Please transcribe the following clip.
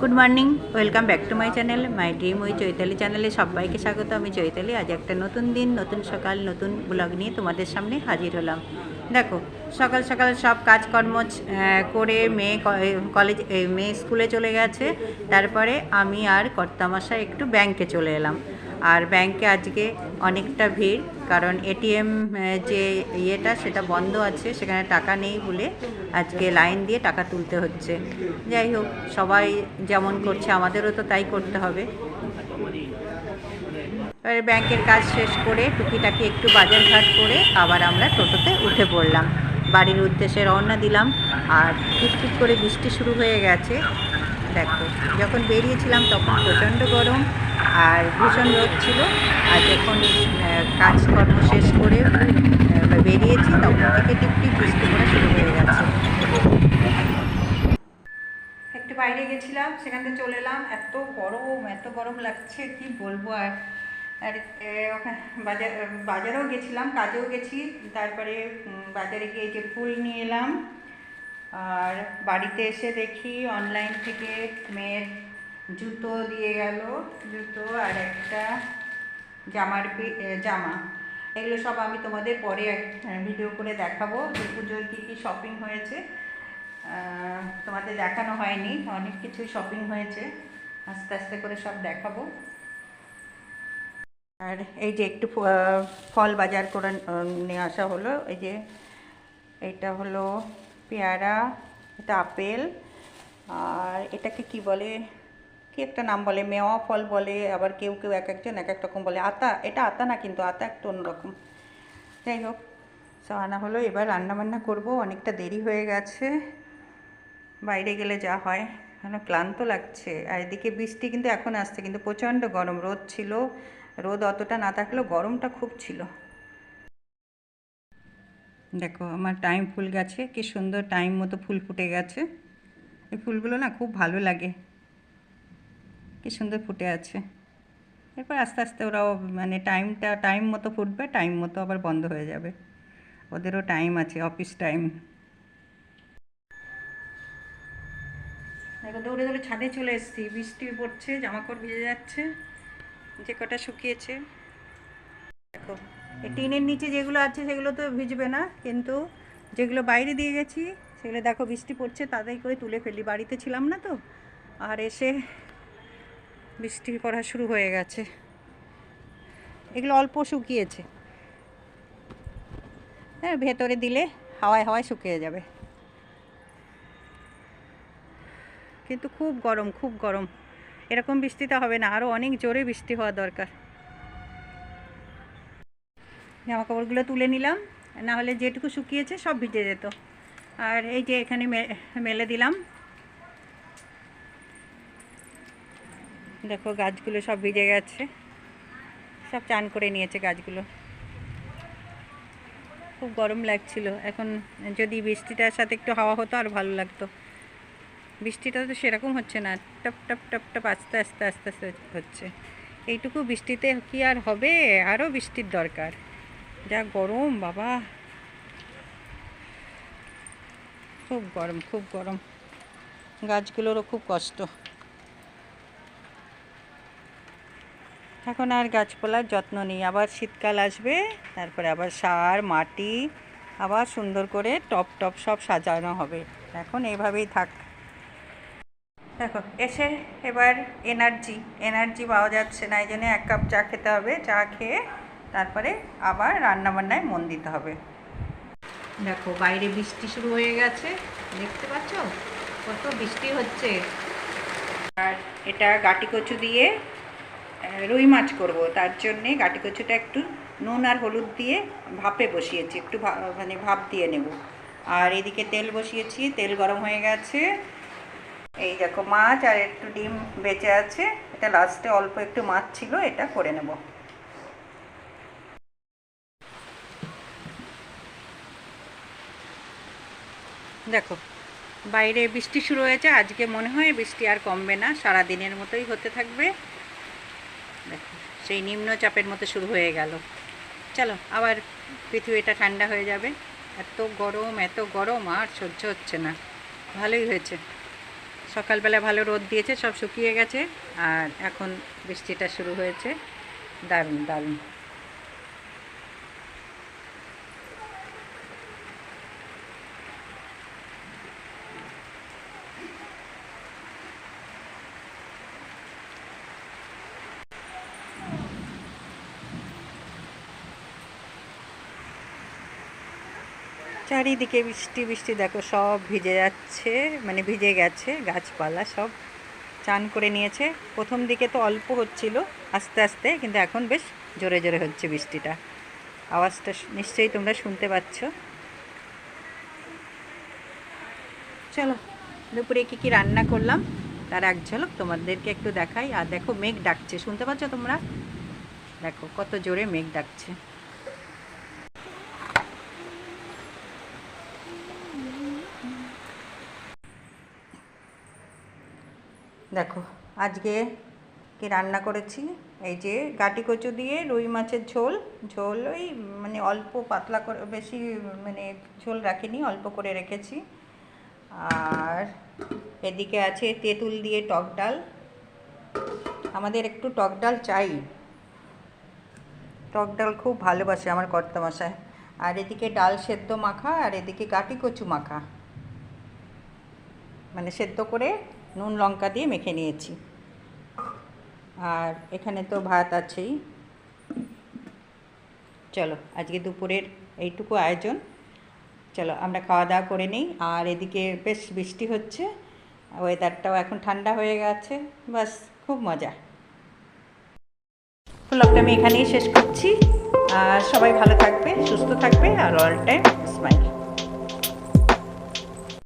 Good morning welcome back to my channel my dream ওই চৈতালি চ্যানেলে সবাইকে স্বাগত। আমি চৈতালি। আজ একটা নতুন দিন, নতুন সকাল, নতুন ব্লগ নিয়ে তোমাদের সামনে হাজির হলাম। দেখো, সকাল সকাল সব কাজকর্ম করে মেয়ে কলেজ মেয়ে স্কুলে চলে গেছে। তারপরে আমি আর কর্তামশা একটু ব্যাংকে চলে এলাম। আর ব্যাংকে আজকে অনেকটা ভিড়, কারণ এটিএম যে ইয়েটা সেটা বন্ধ আছে, সেখানে টাকা নেই বলে আজকে লাইন দিয়ে টাকা তুলতে হচ্ছে। যাই হোক, সবাই যেমন করছে, আমাদেরও তো তাই করতে হবে। এবারে ব্যাংকের কাজ শেষ করে টুকিটাকি একটু বাজার ঘাট করে আবার আমরা টোটোতে উঠে পড়লাম। বাড়ির উদ্দেশ্যে রওনা দিলাম, আর টিপটিপ করে বৃষ্টি শুরু হয়ে গেছে। দেখো, যখন বেরিয়েছিলাম তখন প্রচণ্ড গরম আর ভীষণ রোদ ছিল। আর যখন কাজকর্ম শেষ করে বেরিয়েছি, তখন থেকে টিপটিপ বৃষ্টি পড়া শুরু হয়ে গেছে। একটু বাইরে গেছিলাম, সেখান থেকে চলে এলাম। এত গরম এত গরম লাগছে, কি বলব? আর আর ওখানে বাজার, বাজারেও গেছিলাম, কাজেও গেছি। তারপরে বাজারে গিয়ে যে ফুল নিয়ে এলাম আর বাড়িতে এসে দেখি অনলাইন থেকে মেয়ের জুতো দিয়ে গেল, জুতো আর একটা জামার জামা। এগুলো সব আমি তোমাদের পরে ভিডিও করে দেখাবো যে পুজোর কী কী শপিং হয়েছে। তোমাদের দেখানো হয়নি, অনেক কিছু শপিং হয়েছে। আস্তে আস্তে করে সব দেখাবো। আর এই যে একটু ফল বাজার করে নিয়ে আসা হলো, এই যে এটা হলো পেয়ারা, এটা আপেল, আর এটাকে কি বলে, কি একটা নাম বলে, মেওয়া ফল বলে, আবার কেউ কেউ এক একজন এক এক রকম বলে, আতা, এটা আতা না কিন্তু আতা একটু অন্যরকম। যাই হোক সব আনা হলো, এবার রান্না বান্না করব, অনেকটা দেরি হয়ে গেছে, বাইরে গেলে যা হয়, কেন ক্লান্ত লাগছে। আর এদিকে বৃষ্টি কিন্তু এখন আসছে, কিন্তু প্রচণ্ড গরম, রোদ ছিল, রোদ অতটা না থাকলেও গরমটা খুব ছিল। দেখো, আমার টাইম ফুল গাছে, কি সুন্দর টাইম মতো ফুল ফুটে গেছে। এই ফুলগুলো না খুব ভালো লাগে। কি সুন্দর ফুটে আছে। এরপর আস্তে আস্তে ওরাও মানে টাইমটা টাইম মতো ফুটবে টাইম মতো আবার বন্ধ হয়ে যাবে। ওদেরও টাইম আছে অফিস টাইম দেখো, দৌড়ে দৌড়ে ছাদে চলে এসেছি। বৃষ্টি পড়ছে, জামাকাপড় ভিজে যাচ্ছে, যে কটা শুকিয়েছে। দেখো। টিনের নিচে যেগুলো আছে সেগুলো তো ভিজবে না, কিন্তু যেগুলো বাইরে দিয়ে গেছি, সেগুলো দেখো বৃষ্টি পড়ছে, তাদের করে তুলে ফেলি। বাড়িতে ছিলাম না তো, আর এসে বৃষ্টি পড়া শুরু হয়ে গেছে। এগুলো অল্প শুকিয়েছে। হ্যাঁ ভেতরে দিলে হাওয়ায় হাওয়ায় শুকিয়ে যাবে। কিন্তু খুব গরম খুব গরম। এরকম বৃষ্টিতে হবে না আরও অনেক জোরে বৃষ্টি হওয়া দরকার। জামা কাপড়গুলো তুলে নিলাম। না হলে যেটুকু শুকিয়েছে সব ভিজে যেত। আর এই যে এখানে মেলে দিলাম। দেখো গাছগুলো সব ভিজে গেছে। সব চান করে নিয়েছে গাছগুলো। খুব গরম লাগছিল। এখন যদি বৃষ্টিটার সাথে একটু হাওয়া হতো আর ভালো লাগতো। বৃষ্টিটা তো সেরকম হচ্ছে না। টপ টপ টপ টপ আস্তে আস্তে আস্তে আস্তে হচ্ছে। এইটুকু বৃষ্টিতে কি আর হবে? আরও বৃষ্টির দরকার। যা গরম, বাবা। খুব গরম খুব গরম। গাছগুলোরও খুব কষ্ট। এখন আর গাছপালার যত্ন নেই। আবার শীতকাল আসবে, তারপরে আবার সার, মাটি, আবার সুন্দর করে টপ টপ সব সাজানো হবে। এখন এইভাবেই থাক। দেখো, এসে এবার এনার্জি এনার্জি পাওয়া যাচ্ছে না, এই জন্য এক কাপ চা খেতে হবে। চা খেয়ে তারপরে আবার রান্নাবান্নায় মন দিতে হবে। দেখো বাইরে বৃষ্টি শুরু হয়ে গেছে দেখতে পাচ্ছ? কত বৃষ্টি হচ্ছে। আর এটা গাটি কচু দিয়ে রুই মাছ করব তার জন্যে গাটি কচুটা একটু নুন আর হলুদ দিয়ে ভাপে বসিয়েছি একটু মানে ভাপ দিয়ে নেব। আর এদিকে তেল বসিয়েছি তেল গরম হয়ে গেছে। এই দেখো মাছ আর একটু ডিম বেঁচে আছে এটা লাস্টে অল্প একটু মাছ ছিল এটা করে নেব। দেখো, বাইরে বৃষ্টি শুরু হয়েছে, আজকে মনে হয় বৃষ্টি আর কমবে না সারা দিনের মতোই হতে থাকবে। দেখো, সেই নিম্নচাপের মতো শুরু হয়ে গেল। চলো, আবার পৃথিবীটা ঠান্ডা হয়ে যাবে। এত গরম এত গরম, আর সহ্য হচ্ছে না। ভালোই হয়েছে। সকালবেলা ভালো রোদ দিয়েছে, সব শুকিয়ে গেছে, আর এখন বৃষ্টিটা শুরু হয়েছে। দারুণ দারুণ। চারিদিকে বৃষ্টি বৃষ্টি, দেখো সব ভিজে যাচ্ছে মানে ভিজে গেছে, গাছপালা সব চান করে নিয়েছে। প্রথম দিকে তো অল্প হচ্ছিল আস্তে আস্তে, কিন্তু এখন বেশ জোরে জোরে হচ্ছে বৃষ্টিটা। আওয়াজটা নিশ্চয়ই তোমরা শুনতে পাচ্ছ। চলো, দুপুরে কী কী রান্না করলাম, তার এক ঝলক তোমাদেরকে একটু দেখাই। আর দেখো মেঘ ডাকছে, শুনতে পাচ্ছ তোমরা? দেখো কত জোরে মেঘ ডাকছে। দেখো, আজকে কি রান্না করেছি? এই যে গাটি কচু দিয়ে রুই মাছের ঝোল ঝোল ওই মানে অল্প পাতলা করে, বেশি মানে ঝোল রাখিনি, অল্প করে রেখেছি। আর এদিকে আছে তেঁতুল দিয়ে টক ডাল। আমাদের একটু টক ডাল চাই। টক ডাল খুব ভালোবাসে আমার কর্তামশায় আর এদিকে ডাল সেদ্ধ মাখা, আর এদিকে গাটি কচু মাখা। মানে সেদ্ধ করে নুন লঙ্কা দিয়ে মেখে নিয়েছি। আর এখানে তো ভাত আছেই। চলো, আজকে দুপুরের এইটুকু আয়োজন। চলো, আমরা খাওয়া দাওয়া করে নিই। আর এদিকে বেশ বৃষ্টি হচ্ছে ওয়েদারটাও এখন ঠান্ডা হয়ে গেছে, বাস, খুব মজা। ব্লগটা আমি এখানেই শেষ করছি। আর সবাই ভালো থাকবে, সুস্থ থাকবে, আর অল টাইম স্মাইল